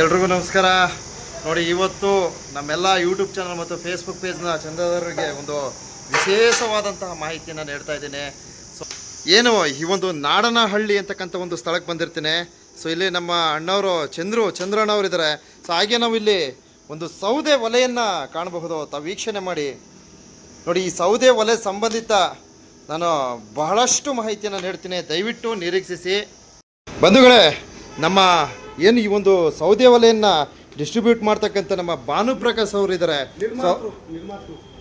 ಎಲ್ರಿಗೂ ನಮಸ್ಕಾರ. ನೋಡಿ, ಇವತ್ತು ನಮ್ಮೆಲ್ಲ ಯೂಟ್ಯೂಬ್ ಚಾನಲ್ ಮತ್ತು ಫೇಸ್ಬುಕ್ ಪೇಜ್ನ ಚಂದದವರಿಗೆ ಒಂದು ವಿಶೇಷವಾದಂತಹ ಮಾಹಿತಿಯನ್ನು ನೀಡ್ತಾ ಇದ್ದೀನಿ. ಸೊ ಏನು ಈ ಒಂದು ನಾಡನಹಳ್ಳಿ ಅಂತಕ್ಕಂಥ ಒಂದು ಸ್ಥಳಕ್ಕೆ ಬಂದಿರ್ತೀನಿ. ಸೊ ಇಲ್ಲಿ ನಮ್ಮ ಅಣ್ಣವರು ಚಂದ್ರು ಚಂದ್ರಣ್ಣವ್ರು ಇದ್ದಾರೆ ಸೊ ಹಾಗೆ ನಾವು ಇಲ್ಲಿ ಒಂದು ಸೌದೆ ಒಲೆಯನ್ನು ಕಾಣಬಹುದು. ತಾವು ವೀಕ್ಷಣೆ ಮಾಡಿ. ನೋಡಿ, ಈ ಸೌದೆ ಒಲೆ ಸಂಬಂಧಿತ ನಾನು ಬಹಳಷ್ಟು ಮಾಹಿತಿಯನ್ನು ನೀಡ್ತೀನಿ. ದಯವಿಟ್ಟು ನಿರೀಕ್ಷಿಸಿ. ಬಂಧುಗಳೇ, ನಮ್ಮ ಏನು ಈ ಒಂದು ಸೌದೆ ಒಲೆಯನ್ನು ಡಿಸ್ಟ್ರಿಬ್ಯೂಟ್ ಮಾಡ್ತಕ್ಕಂಥ ನಮ್ಮ ಭಾನುಪ್ರಕಾಶ್ ಅವರು ಇದ್ದಾರೆ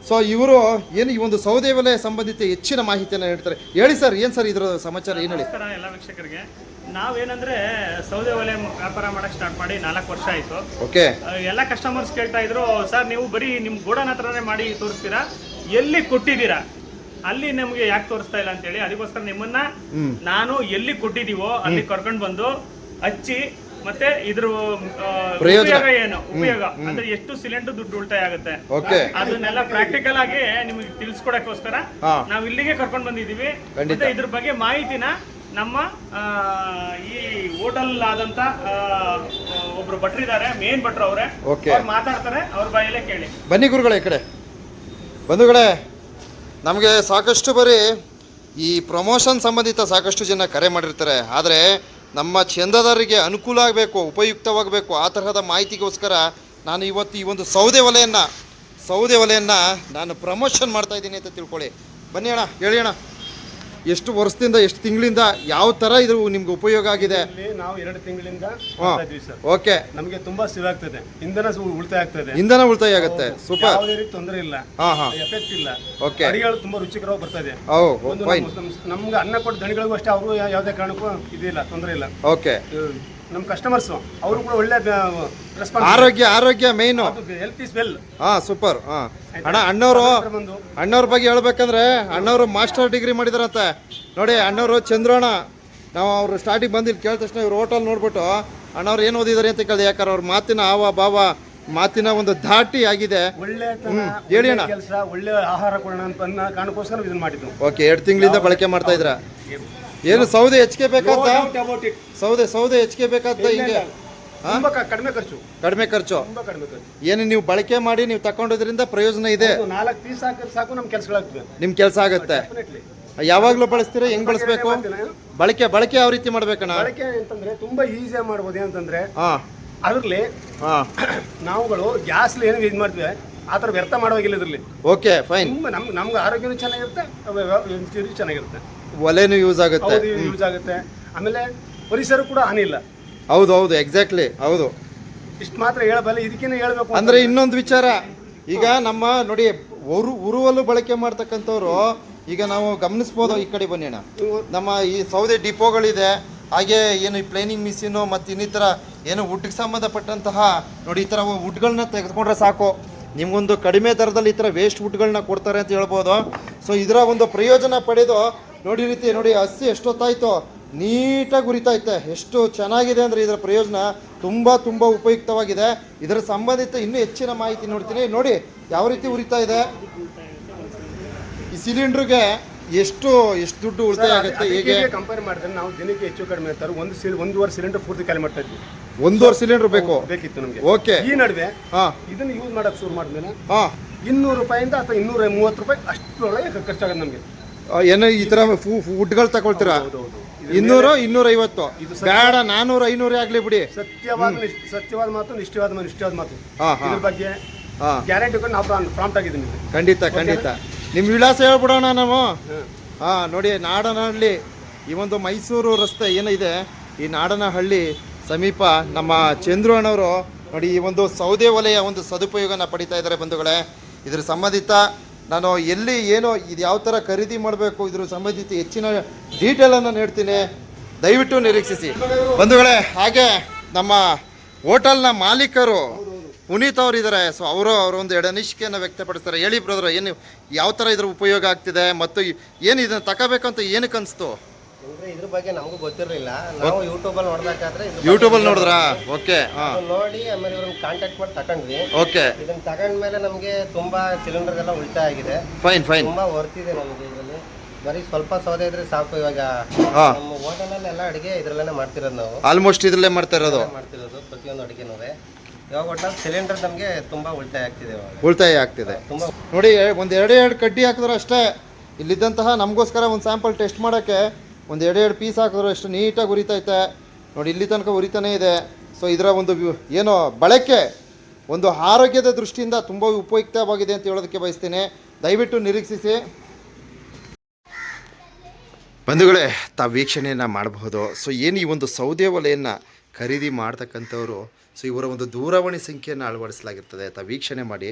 ಸೊ ಇವರು ಏನು ಈ ಒಂದು ಸೌದೆ ಒಲೆ ಸಂಬಂಧಿತ ಹೆಚ್ಚಿನ ಮಾಹಿತಿಯನ್ನು ನೀಡ್ತಾರೆ ಹೇಳಿ ಸರ್ ಏನು ಸರ್ ಇದರ ಸಮಾಚಾರ ಏನು ಹೇಳಿ? ನಮಸ್ಕಾರ ಎಲ್ಲ ವೀಕ್ಷಕರಿಗೆ. ನಾವೇನಂದ್ರೆ ಸೌದೆ ಒಲೆ ವ್ಯಾಪಾರ ಮಾಡಕ್ ಸ್ಟಾರ್ಟ್ ಮಾಡಿ ನಾಲ್ಕು ವರ್ಷ ಆಯ್ತು. ಓಕೆ. ಎಲ್ಲ ಕಸ್ಟಮರ್ಸ್ ಕೇಳ್ತಾ ಇದ್ರು ಸರ್ ನೀವು ಬರೀ ನಿಮ್ ಗೋಡನ್ ಹತ್ರನೇ ಮಾಡಿ ತೋರಿಸ್ತೀರಾ? ಎಲ್ಲಿ ಕೊಟ್ಟಿದ್ದೀರಾ? ಅಲ್ಲಿ ನಿಮ್ಗೆ ಯಾಕೆ ತೋರಿಸ್ತಾ ಇಲ್ಲ? ಅಂತೇಳಿ ಅದಕ್ಕೋಸ್ಕರ ನಿಮ್ಮನ್ನ ನಾನು ಎಲ್ಲಿ ಕೊಟ್ಟಿದೀವೋ ಅಲ್ಲಿ ಕರ್ಕೊಂಡು ಬಂದು ಹಚ್ಚಿ ಮತ್ತೆ ಇದ್ರ. ಉಪಯೋಗ ಏನು? ಉಪಯೋಗ. ಅಂದ್ರೆ ಎಷ್ಟು ಸಿಲಿಂಡರ್ ದುಡ್ಡು ಉಳಿತಾಯ ಆಗುತ್ತೆ? ಓಕೆ. ಅದನ್ನೆಲ್ಲ ಪ್ರಾಕ್ಟಿಕಲ್ ಆಗಿ ನಿಮಗೆ ತಿಳಿಸ್ಕೊಡಕ್ಕೋಸ್ಕರ. ನಾವು ಇಲ್ಲಿಗೆ ಕರ್ಕೊಂಡು ಬಂದಿದ್ದೀವಿ. ಖಂಡಿತ. ಮತ್ತೆ ಇದ್ರ ಬಗ್ಗೆ ಮಾಹಿತಿನ ನಮ್ಮ ಈ ಹೋಟೆಲ್ ಆದಂತ ಒಬ್ರು ಭಟ್ರಿದ್ದಾರೆ ಮೇನ್ ಭಟ್ರು ಅವರೇ. ಓಕೆ. ಮಾತಾಡ್ತಾರೆ ಅವ್ರ ಬಾಯಲ್ಲೇ ಕೇಳಿ. ಬನ್ನಿ ಗುರುಗಳೇ ಈ ಕಡೆ. ಬಂಧುಗಳೇ ನಮಗೆ ಸಾಕಷ್ಟು ಬರೀ ಈ ಪ್ರಮೋಷನ್ ಸಂಬಂಧಿತ ಸಾಕಷ್ಟು ಜನ ಕರೆ ಮಾಡಿರ್ತಾರೆ. ಆದರೆ ನಮ್ಮ ಚಂದದಾರರಿಗೆ ಅನುಕೂಲ ಆಗಬೇಕು, ಉಪಯುಕ್ತವಾಗಬೇಕು, ಆ ತರಹದ ಮಾಹಿತಿಗೋಸ್ಕರ ನಾನು ಇವತ್ತು ಈ ಒಂದು ಸೌದೆ ಒಲೆಯನ್ನು ಸೌದೆ ಒಲೆಯನ್ನು ನಾನು ಪ್ರಮೋಷನ್ ಮಾಡ್ತಾ ಇದ್ದೀನಿ ಅಂತ ತಿಳ್ಕೊಳ್ಳಿ. ಬನ್ನಿ ಅಣ್ಣ, ಹೇಳಿ ಅಣ್ಣ. ಎಷ್ಟು ವರ್ಷದಿಂದ ಎಷ್ಟು ತಿಂಗಳಿಂದ ಯಾವ ತರ ಇದು ನಿಮ್ಗೆ ಉಪಯೋಗ ಆಗಿದೆ? ಇಲ್ಲಿ ನಾವು ಎರಡು ತಿಂಗಳಿಂದ ಮಾಡ್ತಾ ಇದ್ವಿ ಸರ್. ಓಕೆ. ನಮಗೆ ತುಂಬಾ ಸೇವ್ ಆಗ್ತದೆ. ಇಂಧನ ಸು- ಉಳಿತಾಯ ಆಗ್ತದೆ. ಇಂಧನ ಉಳಿತಾಯ ಆಗುತ್ತೆ. ಸೂಪರ್. ಯಾವುದೇ ರೀತಿ ತೊಂದರೆ ಇಲ್ಲ. ಹಾಂ ಹಾಂ. ಎಫೆಕ್ಟ್ ಇಲ್ಲ. ಓಕೆ. ಅಡಿಗೆಗಳು ತುಂಬಾ ರುಚಿಕರವಾಗಿ ಬರ್ತದೆ ಓ ಒಂದು ಫೈನ್ ನಮ್ಮ- ನಮ್ಮ- ನಮ್ಗೆ ಅನ್ನ ಕೊಟ್ಟ ದಣಿಗಳಿಗೂ ಅಷ್ಟೇ ಅವರು ಯಾವುದೇ ಕಾರಣಕ್ಕೂ ಇದಿಲ್ಲ ತೊಂದರೆ ಇಲ್ಲ. ಓಕೆ. ನಮ್ಮ ಕಸ್ಟಮರ್ಸ್ ಅವರು ಕೂಡ ಒಳ್ಳೆ ರೆಸ್ಪಾನ್ಸ್ ಆರೋಗ್ಯ ಆರೋಗ್ಯ ಮೇಯ್ನು ಹೆಲ್ತ್ ಇಸ್ ವೆಲ್ ಹಾ ಸೂಪರ್ ಹಾ. ಅಣ್ಣ ಅಣ್ಣವರು ಅಣ್ಣವ್ರ ಬಗ್ಗೆ ಹೇಳ್ಬೇಕಂದ್ರೆ ಅಣ್ಣವರು ಮಾಸ್ಟರ್ ಡಿಗ್ರಿ ಮಾಡಿದಾರಂತೆ. ನೋಡಿ ಅಣ್ಣವರು ಚಂದ್ರಣ್ಣ ನಾವು ಅವ್ರು ಸ್ಟಾರ್ಟಿಂಗ್ ಬಂದು ಇಲ್ಲಿ ಕೇಳಿದ ತಕ್ಷಣ ಇವ್ರು ಹೋಟೆಲ್ ನೋಡ್ಬಿಟ್ಟು ಅಣ್ಣವ್ರು ಏನು ಓದಿದಾರೆ ಅಂತ ಕೇಳಿದೆ. ಯಾಕಂದ್ರೆ ಅವ್ರ ಮಾತಿನ ಆವ ಭಾವ ಮಾತಿನ ಒಂದು ಧಾಟಿ ಆಗಿದೆ. ಒಳ್ಳೆ ಹೇಳಿ ಅಣ್ಣ. ಕೆಲಸ ಒಳ್ಳೆ ಆಹಾರ ಕೊಡೋಣ ಅಂತ ಕಾರಣಕ್ಕೋಸ್ಕರ ಇದನ್ನ ಮಾಡಿದ್ರು ಓಕೆ ಎರಡು ತಿಂಗಳಿಂದ ಬಳಕೆ ಮಾಡ್ತಾ ಇದ್ರ ಏನು ಸೌದೆ ಹೆಚ್ಚಿಗೆ ಬೇಕಾದ. ಸೌದೆ ಸೌದೆ ಹೆಚ್ಚಿಗೆ ಬೇಕಾದ ಹಿಂಗೆ? ತುಂಬಾ ಕ- ಕಡಿಮೆ ಖರ್ಚು. ಕಡಿಮೆ ಖರ್ಚು. ತುಂಬಾ ಕಡಿಮೆ ಖರ್ಚು. ಏನು ನೀವು ಬಳಕೆ ಮಾಡಿ ನೀವು ತಕೊಂಡೋದ್ರಿಂದ ಪ್ರಯೋಜನ ಇದೆ. ನಾಲ್ಕು ಪೀಸ್ ಹಾಕಿದ್ರೆ ಸಾಕು ನಮ್ಮ ಕೆಲಸಗಳಾಗ್ತದೆ ನಿಮ್ ಕೆಲಸ ಆಗುತ್ತೆ. ಯಾವಾಗ್ಲೂ ಯಾವಾಗಲೂ ಬಳಸ್ತೀರಾ ಹೆಂಗ್ ಬಳಸ್ಬೇಕು? ಬಳಕೆ ಬಳಕೆ ಯಾವ ರೀತಿ ಮಾಡ್ಬೇಕಣ್ಣ? ಬಳಕೆ ಅಂತಂದ್ರೆ ತುಂಬಾ ಈಸಿಯಾಗಿ ಮಾಡ್ಬೋದು. ಏನಂತಂದ್ರೆ ಹಾ. ಅದ್ರಲ್ಲಿ ಹಾ. ನಾವುಗಳು ಗ್ಯಾಸ್ಲಿ ಏನು ಇದು ಮಾಡ್ತೀವಿ. ಆ ಥರ ವ್ಯರ್ಥ ಮಾಡುವಾಗಿಲ್ಲ ಇದ್ರಲ್ಲಿ. ಓಕೆ ಫೈನ್ ತುಂಬ ನಮ್ಗೆ ನಮ್ಗೆ ಆರೋಗ್ಯನೂ ಚೆನ್ನಾಗಿರುತ್ತೆ ಅವ- ವ್ಯ- ವ್ಯ- ಚೆನ್ನಾಗಿರುತ್ತೆ. ಒಲೆನೂ ಯೂಸ್ ಆಗುತ್ತೆ. ಹೌದು ಯೂಸ್ ಆಗುತ್ತೆ. ಆಮೇಲೆ ಪರಿಸರ ಕೂಡ ಹಾನಿ ಇಲ್ಲ. ಹೌದು ಹೌದು ಎಕ್ಸಾಕ್ಟ್ಲಿ ಹೌದು. ಇಷ್ಟು ಮಾತ್ರ ಹೇಳಬಲ್ಲ ಇದಕ್ಕಿಂತ ಹೇಳಬೇಕು ಅಂದ್ರೆ ಇನ್ನೊಂದು ವಿಚಾರ. ಈಗ ನಮ್ಮ ನೋಡಿ ಉರು ಉರುವಲು ಬಳಕೆ ಮಾಡ್ತಕ್ಕಂಥವ್ರು ಈಗ ನಾವು ಗಮನಿಸ್ಬೋದು ಈ ಕಡೆ ಬನ್ನಿ ಅಣ್ಣ. ನಮ್ಮ ಈ ಸೌದೆ ಡಿಪೋಗಳಿದೆ ಹಾಗೆ ಏನು ಈ ಪ್ಲೇನಿಂಗ್ ಮಿಷಿನು ಮತ್ತು ಇನ್ನಿತರ ಏನು ವುಡ್ಗೆ ಸಂಬಂಧಪಟ್ಟಂತಹ ನೋಡಿ ಈ ಥರ ವುಡ್ಗಳನ್ನ ತೆಗೆದುಕೊಂಡ್ರೆ ಸಾಕು. ನಿಮ್ಗೊಂದು ಕಡಿಮೆ ದರದಲ್ಲಿ ಈ ಥರ ವೇಸ್ಟ್ ವುಡ್ಗಳನ್ನ ಕೊಡ್ತಾರೆ ಅಂತ ಹೇಳ್ಬೋದು. ಸೊ ಇದರ ಒಂದು ಪ್ರಯೋಜನ ಪಡೆದು ನೋಡಿ ರೀತಿ ನೋಡಿ ಹಸಿ ಎಷ್ಟೊತ್ತಾಯ್ತು ನೀಟಾಗಿ ಉರಿತೈತೆ ಎಷ್ಟು ಚೆನ್ನಾಗಿದೆ ಅಂದರೆ ಇದರ ಪ್ರಯೋಜನ ತುಂಬ ತುಂಬ ಉಪಯುಕ್ತವಾಗಿದೆ. ಇದರ ಸಂಬಂಧಿತ ಇನ್ನೂ ಹೆಚ್ಚಿನ ಮಾಹಿತಿ ನೋಡ್ತೀನಿ. ನೋಡಿ ಯಾವ ರೀತಿ ಉರಿತಾ ಇದೆ. ಈ ಸಿಲಿಂಡ್ರಿಗೆ ಎಷ್ಟು ಎಷ್ಟು ದುಡ್ಡು ಉಳಿತಾಯ ಆಗುತ್ತೆ ಹೇಗೆ? ಕಂಪೇರ್ ಮಾಡಿದ್ರೆ ನಾವು ದಿನಕ್ಕೆ ಹೆಚ್ಚು ಕಡಿಮೆ ತರ ಒಂದು ಸಿಲ್ ಒಂದೂವರೆ ಸಿಲಿಂಡರ್ ಪೂರ್ತಿ ಖಾಲಿ ಮಾಡ್ತಾ ಇದ್ವಿ. ಒಂದೂವರೆ ಸಿಲಿಂಡರ್ ಬೇಕು? ಬೇಕಿತ್ತು ನಮಗೆ. ಓಕೆ. ಈ ನಡುವೆ ಹಾಂ. ಇದನ್ನ ಯೂಸ್ ಮಾಡಕ್ ಶುರು ಮಾಡಿದ್ಮೇಲೆ ಹಾಂ. ಇನ್ನೂರು ರೂಪಾಯಿಂದ ಅಥವಾ ಇನ್ನೂರ ಮೂವತ್ತು ರೂಪಾಯಿ ಅಷ್ಟರೊಳಗೆ ಖರ್ಚಾಗುತ್ತೆ ನಮಗೆ. ಏನೋ ಈ ಥರ ಫುಡ್ಗಳು ತಗೊಳ್ತೀರಾ? ಇನ್ನೂರು ಇನ್ನೂರ ಐವತ್ತು ಬೇಡ ನಾನೂರು ಐನೂರೇ ಆಗಲಿ ಬಿಡಿ. ಸತ್ಯವಾದ ಸತ್ಯವಾದ ಮಾತು ನಿಷ್ಠವಾದ ಮಾತು ನಿಷ್ಠವಾದ ಮಾತು. ಇದ್ರ ಬಗ್ಗೆ ಗ್ಯಾರಂಟಿ ನಾವು ಪ್ರಾಂಪ್ಟ್ ಆಗಿದ್ದೀನಿ ಖಂಡಿತ ಖಂಡಿತ. ನಿಮ್ಮ ವಿಳಾಸ ಹೇಳ್ಬಿಡೋಣ ನಾವು. ಹಾಂ. ನೋಡಿ ನಾಡನಹಳ್ಳಿ ಈ ಒಂದು ಮೈಸೂರು ರಸ್ತೆ ಏನಿದೆ ಈ ನಾಡನಹಳ್ಳಿ ಸಮೀಪ ನಮ್ಮ ಚಂದ್ರು ಅಣ್ಣವರು ನೋಡಿ ಈ ಒಂದು ಸೌದೆ ವಲಯ ಒಂದು ಸದುಪಯೋಗನ ಪಡಿತಾ ಇದ್ದಾರೆ ಬಂಧುಗಳೇ. ಇದ್ರ ಸಂಬಂಧಿತ ನಾನು ಎಲ್ಲಿ ಏನೋ ಇದು ಯಾವ ಥರ ಖರೀದಿ ಮಾಡಬೇಕು ಇದ್ರ ಸಂಬಂಧಿತ ಹೆಚ್ಚಿನ ಡೀಟೇಲನ್ನು ನೀಡ್ತೀನಿ. ದಯವಿಟ್ಟು ನಿರೀಕ್ಷಿಸಿ. ಬಂಧುಗಳೇ, ಹಾಗೆ ನಮ್ಮ ಹೋಟೆಲ್ನ ಮಾಲೀಕರು ಪುನೀತ್ ಅವರು ಇದ್ದಾರೆ ಸೊ ಅವರು ಅವರೊಂದು ಎಡನಿಷ್ಕೆಯನ್ನು ವ್ಯಕ್ತಪಡಿಸ್ತಾರೆ. ಹೇಳಿ ಬ್ರದರ್ ಏನು ಯಾವ ಥರ ಇದ್ರ ಉಪಯೋಗ ಆಗ್ತಿದೆ ಮತ್ತು ಏನು ಇದನ್ನು ತಗೋಬೇಕಂತ ಏನಕ್ಕೆ ಅನಿಸ್ತು? ಅಂದ್ರೆ ಇದ್ರ ಬಗ್ಗೆ ನಮಗೂ ಗೊತ್ತಿರಲಿಲ್ಲ. ನಾವು ಯೂಟ್ಯೂಬ್ ಅಲ್ಲಿ ನೋಡ್ಬೇಕಾದ್ರೆ ಇದ್ರ ಬಗ್ಗೆ ಯೂಟ್ಯೂಬಲ್ಲಿ ನೋಡಿದ್ರಾ? ಓಕೆ ಹಾಂ. ಅದನ್ನ ನೋಡಿ ಆಮೇಲೆ ಇವ್ರನ್ನ ಕಾಂಟ್ಯಾಕ್ಟ್ ಮಾಡಿ ತಗೊಂಡ್ವಿ ಓಕೆ. ಇದನ್ನ ತಗೊಂಡ್ಮೇಲೆ ನಮಗೆ ತುಂಬಾ ಸಿಲಿಂಡರ್ ಎಲ್ಲ ಉಳಿತಾಯ ಆಗಿದೆ. ಫೈನ್ ಫೈನ್ ತುಂಬಾ ವರ್ತಿದೆ ನಮಗೆ ಇದರಲ್ಲಿ. ಬರೀ ಸ್ವಲ್ಪ ಸೌದೆ ಇದ್ರೆ ಸಾಕು ಇವಾಗ. ಹಾ. ನಮ್ಮ ಹೋಟೆಲಲ್ಲಿ ಎಲ್ಲ ಅಡಿಗೆ ಇದ್ರಲ್ಲೇ ಮಾಡ್ತಿರೋದು ನಾವು. ಆಲ್ಮೋಸ್ಟ್ ಇದ್ರಲ್ಲೇ ಮಾಡ್ತಾ ಇರೋದು? ಮಾಡ್ತಿರೋದು ಪ್ರತಿಯೊಂದು ಅಡಿಗೆನೂ ಇವಾಗ ಒಟ್ಟಲ್ಲಿ ಸಿಲಿಂಡರ್ ನಮಗೆ ತುಂಬಾ ಉಳಿತಾಯ ಆಗ್ತಿದೆ ಇವಾಗ. ಉಳಿತಾಯ ಆಗ್ತಿದೆ. ತುಂಬಾ ನೋಡಿ ಒಂದು ಎರಡು ಎರಡು ಕಡ್ಡಿ ಹಾಕಿದ್ರು ಅಷ್ಟೇ ಇಲ್ಲಿದ್ದಂತಹ ನಮಗೋಸ್ಕರ ಒಂದು ಸ್ಯಾಂಪಲ್ ಟೆಸ್ಟ್ ಮಾಡೋಕ್ಕೆ ಒಂದು ಎರಡು ಎರಡು ಪೀಸ್ ಹಾಕಿದ್ರು ಎಷ್ಟು ನೀಟಾಗಿ ಉರಿತೈತೆ ನೋಡಿ, ಇಲ್ಲಿ ತನಕ ಉರಿತಾನೇ ಇದೆ. ಸೊ ಇದರ ಒಂದು ಏನೋ ಬಳಕೆ, ಒಂದು ಆರೋಗ್ಯದ ದೃಷ್ಟಿಯಿಂದ ತುಂಬ ಉಪಯುಕ್ತವಾಗಿದೆ ಅಂತ ಹೇಳೋದಕ್ಕೆ ಬಯಸ್ತೀನಿ. ದಯವಿಟ್ಟು ನಿರೀಕ್ಷಿಸಿ. ಬಂಧುಗಳೇ, ತಾವು ವೀಕ್ಷಣೆಯನ್ನು ಮಾಡಬಹುದು. ಸೊ ಏನು ಈ ಒಂದು ಸೌದೆ ಒಲೆಯನ್ನು ಖರೀದಿ ಮಾಡ್ತಕ್ಕಂಥವ್ರು ಸೊ ಇವರ ಒಂದು ದೂರವಾಣಿ ಸಂಖ್ಯೆಯನ್ನು ಅಳವಡಿಸಲಾಗಿರ್ತದೆ. ತಾವು ವೀಕ್ಷಣೆ ಮಾಡಿ.